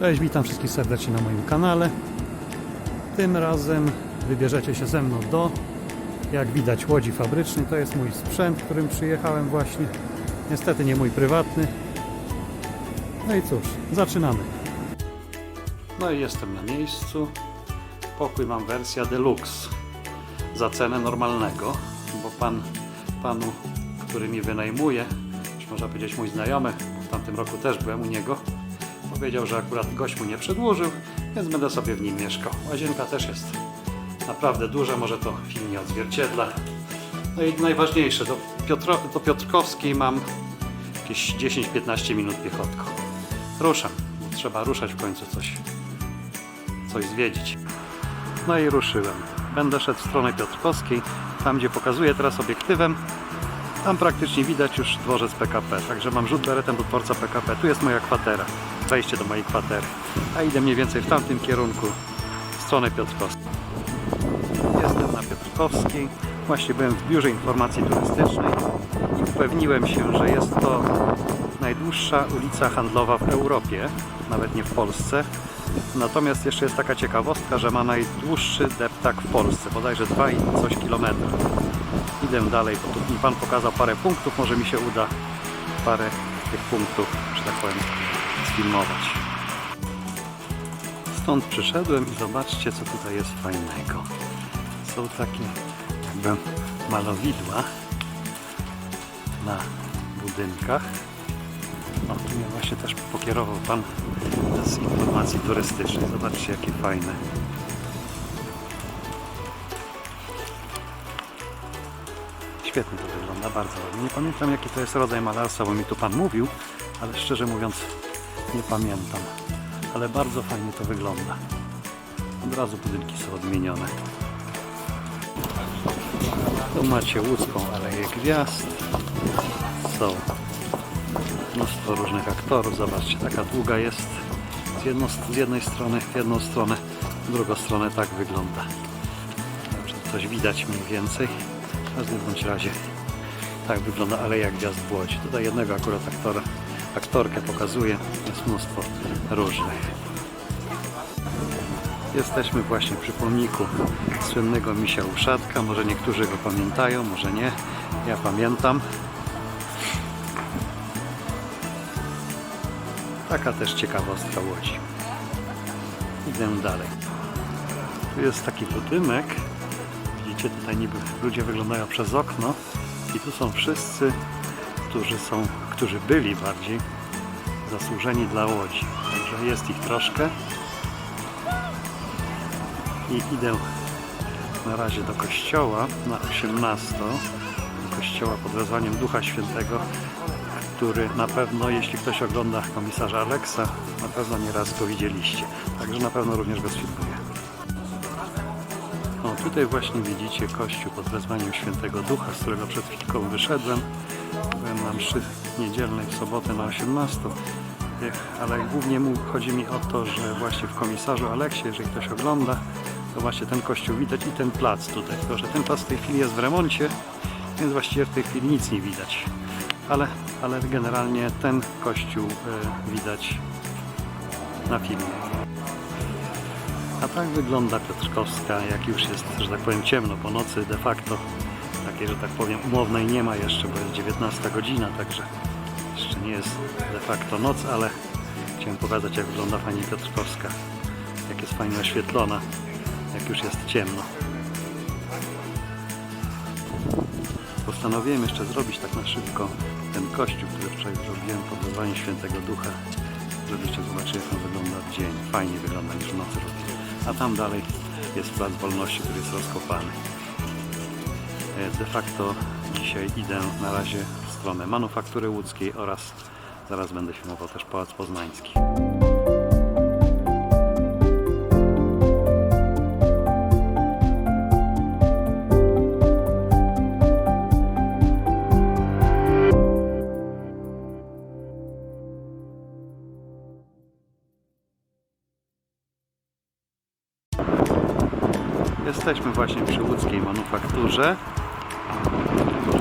Cześć, witam wszystkich serdecznie na moim kanale. Tym razem wybierzecie się ze mną do, jak widać, łodzi fabrycznej. To jest mój sprzęt, którym przyjechałem właśnie. Niestety nie mój prywatny. No i cóż, zaczynamy. No i jestem na miejscu. Pokój mam wersja deluxe za cenę normalnego, bo pan, panu, który mi wynajmuje, już można powiedzieć mój znajomy, w tamtym roku też byłem u niego, powiedział, że akurat gość mu nie przedłużył, więc będę sobie w nim mieszkał. Łazienka też jest naprawdę duża, może to film nie odzwierciedla. No i najważniejsze, do, Piotro, do Piotrkowskiej mam jakieś 10-15 minut piechotką. Ruszam, bo trzeba ruszać w końcu coś, coś zwiedzić. No i ruszyłem. Będę szedł w stronę Piotrkowskiej, tam gdzie pokazuję teraz obiektywem. Tam praktycznie widać już dworzec PKP, także mam rzut beretem do dworca PKP. Tu jest moja kwatera, wejście do mojej kwatery. A idę mniej więcej w tamtym kierunku, w stronę Piotrkowskiej. Jestem na Piotrkowskiej. Właśnie byłem w biurze informacji turystycznej i upewniłem się, że jest to najdłuższa ulica handlowa w Europie, nawet nie w Polsce. Natomiast jeszcze jest taka ciekawostka, że ma najdłuższy deptak w Polsce, bodajże 2 i coś kilometra. Idę dalej, bo tu mi Pan pokazał parę punktów, może mi się uda parę tych punktów, że tak powiem, sfilmować. Stąd przyszedłem i zobaczcie, co tutaj jest fajnego. Są takie jakby malowidła na budynkach. O, tu mnie właśnie też pokierował Pan z informacji turystycznej. Zobaczcie, jakie fajne. Świetnie to wygląda, bardzo ładnie. Nie pamiętam jaki to jest rodzaj malarstwa, bo mi tu Pan mówił, ale szczerze mówiąc nie pamiętam. Ale bardzo fajnie to wygląda. Od razu budynki są odmienione. Tu macie łódzką Aleję Gwiazd. Są mnóstwo różnych aktorów. Zobaczcie, taka długa jest. Z, jedno, z jednej strony w jedną stronę, w drugą stronę tak wygląda. Coś widać mniej więcej. W każdym bądź razie tak wygląda Aleja Gwiazd w Łodzi. Tutaj jednego akurat aktora, aktorkę pokazuje. Jest mnóstwo różnych. Jesteśmy właśnie przy pomniku słynnego misia Uszatka. Może niektórzy go pamiętają, może nie. Ja pamiętam. Taka też ciekawostka Łodzi. Idę dalej. Tu jest taki budynek. Widzicie, tutaj niby ludzie wyglądają przez okno. I tu są wszyscy, którzy są, którzy byli bardziej zasłużeni dla Łodzi. Także jest ich troszkę. I idę na razie do kościoła na 18. Do kościoła pod wezwaniem Ducha Świętego, który na pewno, jeśli ktoś ogląda komisarza Aleksa, na pewno nieraz go widzieliście. Także na pewno również go sfilmuję. O, tutaj właśnie widzicie kościół pod wezwaniem Świętego Ducha, z którego przed chwilką wyszedłem. Byłem na mszy niedzielnej w sobotę na 18. Ale głównie chodzi mi o to, że właśnie w komisarzu Aleksie, jeżeli ktoś ogląda, to właśnie ten kościół widać i ten plac tutaj. Tylko, że ten plac w tej chwili jest w remoncie, więc właściwie w tej chwili nic nie widać. Ale, ale generalnie ten kościół y, widać na filmie. A tak wygląda Piotrkowska, jak już jest, że tak powiem, ciemno po nocy, de facto takiej, że tak powiem, umownej nie ma jeszcze, bo jest 19 godzina, także nie jest de facto noc, ale chciałem pokazać, jak wygląda fajnie Piotrkowska, jak jest fajnie oświetlona, jak już jest ciemno. Postanowiłem jeszcze zrobić tak na szybko ten kościół, który wczoraj zrobiłem pod wezwaniem Świętego Ducha, żebyście zobaczyli, jak on wygląda w dzień. Fajnie wygląda niż w nocy. A tam dalej jest Plac Wolności, który jest rozkopany. E, De facto dzisiaj idę na razie stronę Manufaktury Łódzkiej oraz zaraz będę filmował też Pałac Poznański. Jesteśmy właśnie przy łódzkiej manufakturze.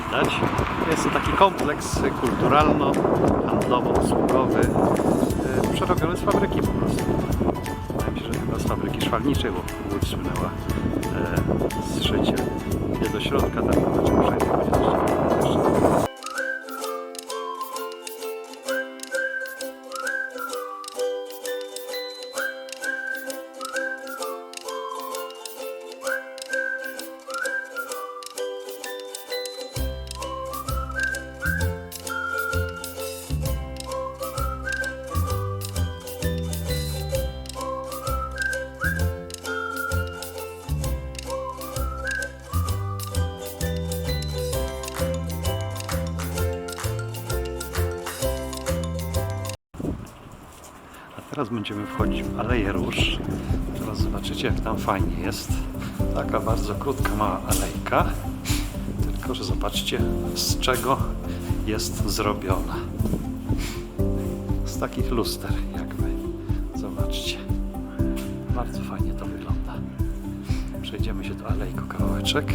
Widać. Jest to taki kompleks kulturalno-handlowo-usługowy. jest przerobiony z fabryki po prostu. Wydaje mi się, że chyba z fabryki szwalniczej, bo słynęła e, z szycia. Idę do środka, tam teraz będziemy wchodzić w Aleję Róż. Teraz zobaczycie, jak tam fajnie jest. Taka bardzo krótka, mała alejka. Tylko, że zobaczcie, z czego jest zrobiona. Z takich luster, jakby. Zobaczcie. Bardzo fajnie to wygląda. Przejdziemy się do alejko kawałeczek.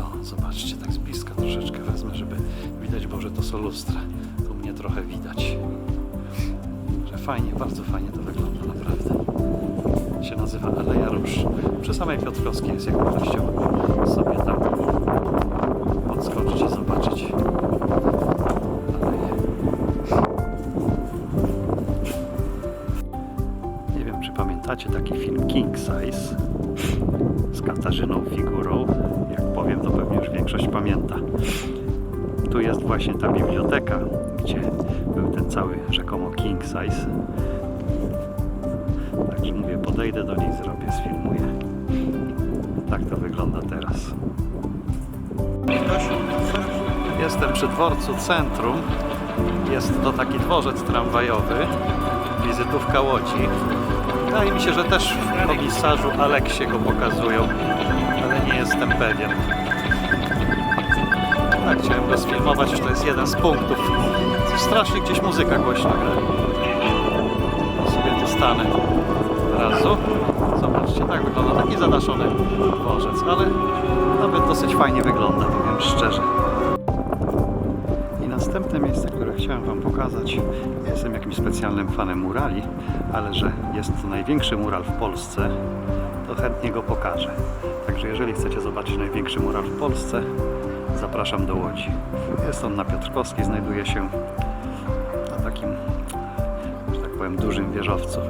O, zobaczcie, tak z bliska troszeczkę wezmę, żeby widać, bo że to są lustra. Tu mnie trochę widać. Fajnie, bardzo fajnie to wygląda, naprawdę. Się nazywa Aleja Róż. Przy samej Piotrkowskiej jest, jak ktoś chciał sobie tam podskoczyć i zobaczyć. Nie wiem, czy pamiętacie taki film King Size z Katarzyną Figurą. Jak powiem, to pewnie już większość pamięta. Tu jest właśnie ta biblioteka, gdzie był ten cały rzekomo king size. Także mówię, podejdę do niej, zrobię, sfilmuję. Tak to wygląda teraz. Jestem przy dworcu centrum. Jest to taki dworzec tramwajowy. Wizytówka Łodzi. Wydaje mi się, że też w komisarzu Aleksie go pokazują, ale nie jestem pewien. Tak, chciałem go sfilmować, to jest jeden z punktów. Strasznie gdzieś muzyka głośno gra. Sobie tu stanę razu. Zobaczcie, tak wygląda taki zadaszony dworzec, ale nawet dosyć fajnie wygląda, powiem szczerze. I następne miejsce, które chciałem Wam pokazać, nie jestem jakimś specjalnym fanem murali, ale że jest to największy mural w Polsce, to chętnie go pokażę. Także jeżeli chcecie zobaczyć największy mural w Polsce, zapraszam do Łodzi. Jest on na Piotrkowskiej, znajduje się na takim, że tak powiem, dużym wieżowcu.